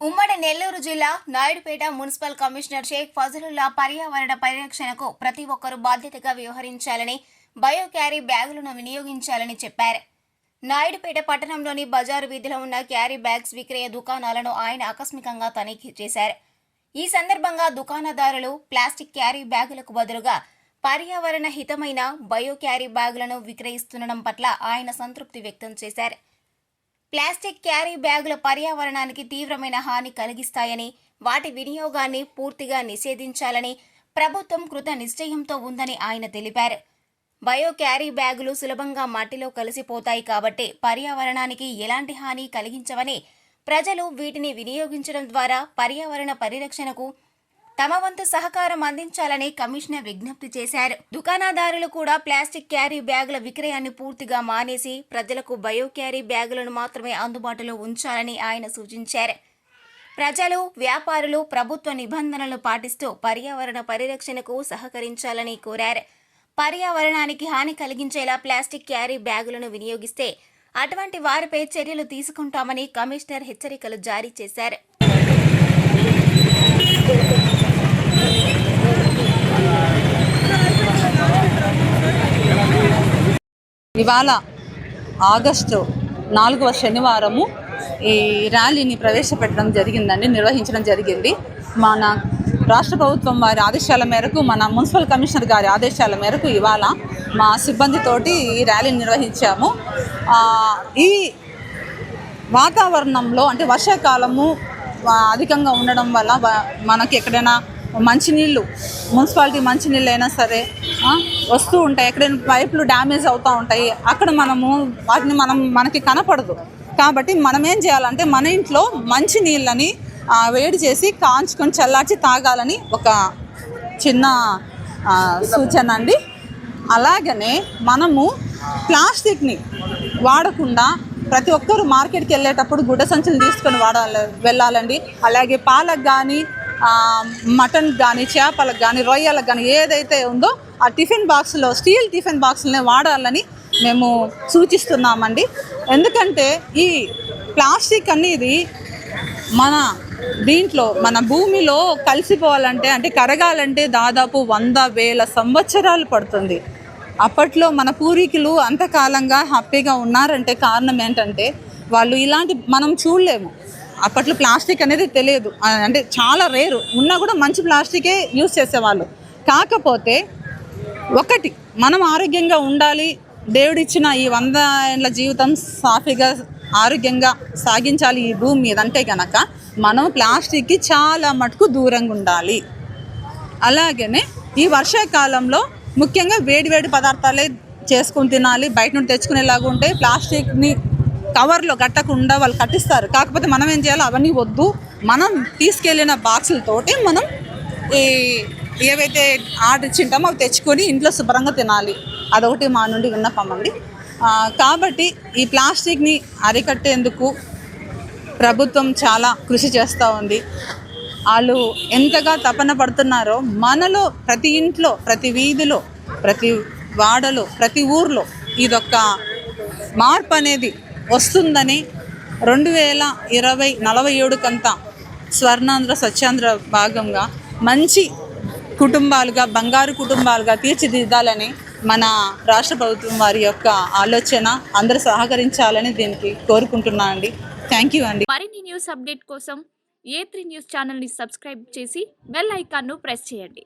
ఉమ్మడి నెల్లూరు జిల్లా Naidupeta municipal commissioner Sheikh Fazalullah పర్యావరణ పరిరక్షణకు ప్రతి ఒక్కరూ బాధ్యతగా వ్యవహరించాలని బయో క్యారీ బ్యాగులను వినియోగించాలని చెప్పారు. నాయుడుపేట పట్టణంలోని బజారు వీధిలో ఉన్న క్యారీ బ్యాగ్స్ విక్రయ దుకాణాలను ఆయన ఆకస్మికంగా తనిఖీ చేశారు. ఈ సందర్భంగా దుకాణదారులు ప్లాస్టిక్ క్యారీ బ్యాగులకు బదులుగా పర్యావరణ హితమైన బయో క్యారీ బ్యాగులను విక్రయిస్తుండడం పట్ల ఆయన సంతృప్తి వ్యక్తం చేశారు. ప్లాస్టిక్ క్యారీ బ్యాగుల పర్యావరణానికి తీవ్రమైన హాని కలిగిస్తాయని వాటి వినియోగాన్ని పూర్తిగా నిషేధించాలని ప్రభుత్వం కృత నిశ్చయంతో ఉందని ఆయన తెలిపారు. బయో క్యారీ బ్యాగులు సులభంగా మట్టిలో కలిసిపోతాయి కాబట్టి పర్యావరణానికి ఎలాంటి హాని కలిగించవని ప్రజలు వీటిని వినియోగించడం ద్వారా పర్యావరణ పరిరక్షణకు తమ వంతు సహకారం అందించాలని కమిషనర్ విజ్ఞప్తి చేశారు. దుకాణదారులు కూడా ప్లాస్టిక్ క్యారీ బ్యాగుల విక్రయాన్ని పూర్తిగా మానేసి ప్రజలకు బయో క్యారీ బ్యాగులను మాత్రమే అందుబాటులో ఉంచాలని ఆయన సూచించారు. ప్రజలు వ్యాపారులు ప్రభుత్వ నిబంధనలు పాటిస్తూ పర్యావరణ పరిరక్షణకు సహకరించాలని కోరారు. పర్యావరణానికి హాని కలిగించేలా ప్లాస్టిక్ క్యారీ బ్యాగులను వినియోగిస్తే అటువంటి వారిపై చర్యలు తీసుకుంటామని కమిషనర్ హెచ్చరికలు జారీ చేశారు. ఇవాళ ఆగస్టు నాలుగవ శనివారము ఈ ర్యాలీని ప్రవేశపెట్టడం జరిగిందండి నిర్వహించడం జరిగింది. మన రాష్ట్ర ప్రభుత్వం వారి ఆదేశాల మేరకు మన మున్సిపల్ కమిషనర్ గారి ఆదేశాల మేరకు ఇవాళ మా సిబ్బందితోటి ఈ ర్యాలీని నిర్వహించాము. ఈ వాతావరణంలో అంటే వర్షాకాలము అధికంగా ఉండడం వల్ల మనకి ఎక్కడైనా మంచినీళ్ళు మున్సిపాలిటీ మంచినీళ్ళు అయినా సరే వస్తూ ఉంటాయి. ఎక్కడైనా పైపులు డ్యామేజ్ అవుతూ ఉంటాయి. అక్కడ మనము వాటిని మనం మనకి కనపడదు. కాబట్టి మనం ఏం చేయాలంటే మన ఇంట్లో మంచి నీళ్ళని వేడి చేసి కాంచుకొని చల్లార్చి తాగాలని ఒక చిన్న సూచన అండి. అలాగనే మనము ప్లాస్టిక్ని వాడకుండా ప్రతి ఒక్కరు మార్కెట్కి వెళ్ళేటప్పుడు గుడ్డ సంచులు తీసుకొని వాడాలి వెళ్ళాలండి. అలాగే పాలకు కానీ మటన్ కానీ చేపలకు కానీ రొయ్యలకు కానీ ఏదైతే ఉందో ఆ టిఫిన్ బాక్స్లో స్టీల్ టిఫిన్ బాక్స్లనే వాడాలని మేము సూచిస్తున్నామండి. ఎందుకంటే ఈ ప్లాస్టిక్ అనేది మన దీంట్లో మన భూమిలో కలిసిపోవాలంటే అంటే కరగాలంటే దాదాపు వంద వేల సంవత్సరాలు పడుతుంది. అప్పట్లో మన పూర్వీకులు అంతకాలంగా హ్యాపీగా ఉన్నారంటే కారణం ఏంటంటే వాళ్ళు ఇలాంటి మనం చూడలేము. అప్పట్లో ప్లాస్టిక్ అనేది తెలియదు. అంటే చాలా రేరు. ఉన్నా కూడా మంచి ప్లాస్టికే యూజ్ చేసేవాళ్ళు. కాకపోతే ఒకటి మనం ఆరోగ్యంగా ఉండాలి. దేవుడిచ్చిన ఈ వంద ఏళ్ళ జీవితం సాఫీగా ఆరోగ్యంగా సాగించాలి ఈ భూమి మీద. అంటే కనుక మనం ప్లాస్టిక్కి చాలా మటుకు దూరంగా ఉండాలి. అలాగనే ఈ వర్షాకాలంలో ముఖ్యంగా వేడి వేడి పదార్థాలే చేసుకుని తినాలి. బయట నుండి తెచ్చుకునేలాగా ఉంటే ప్లాస్టిక్ని కవర్లో కట్టకుండా వాళ్ళు కట్టిస్తారు. కాకపోతే మనం ఏం చేయాలి అవన్నీ వద్దు. మనం తీసుకెళ్ళిన బాక్సులతోటి మనం ఈ ఏవైతే ఆర్డర్ ఇచ్చింటామో అవి తెచ్చుకొని ఇంట్లో శుభ్రంగా తినాలి. అదొకటి మా నుండి విన్నపం అండి. కాబట్టి ఈ ప్లాస్టిక్ని అరికట్టేందుకు ప్రభుత్వం చాలా కృషి చేస్తూ ఉంది. వాళ్ళు ఎంతగా తపన పడుతున్నారో మనలో ప్రతి ఇంట్లో ప్రతి వీధిలో ప్రతి వాడలో ప్రతి ఊర్లో ఇదొక మార్పు అనేది వస్తుందని రెండు వేల ఇరవై నలభై ఏడుకంతా స్వర్ణాంధ్ర స్వచ్ఛాంధ్ర భాగంగా మంచి కుటుంబాలుగా బంగారు కుటుంబాలుగా తీర్చిదిద్దాలని మన రాష్ట్ర ప్రభుత్వం వారి యొక్క ఆలోచన. అందరూ సహకరించాలని దీనికి కోరుకుంటున్నా అండి. థ్యాంక్ యూ అండి. మరిన్ని న్యూస్ అప్డేట్ కోసం ఏ త్రీ న్యూస్ ఛానల్ని సబ్స్క్రైబ్ చేసి బెల్ ఐకాన్ను ప్రెస్ చేయండి.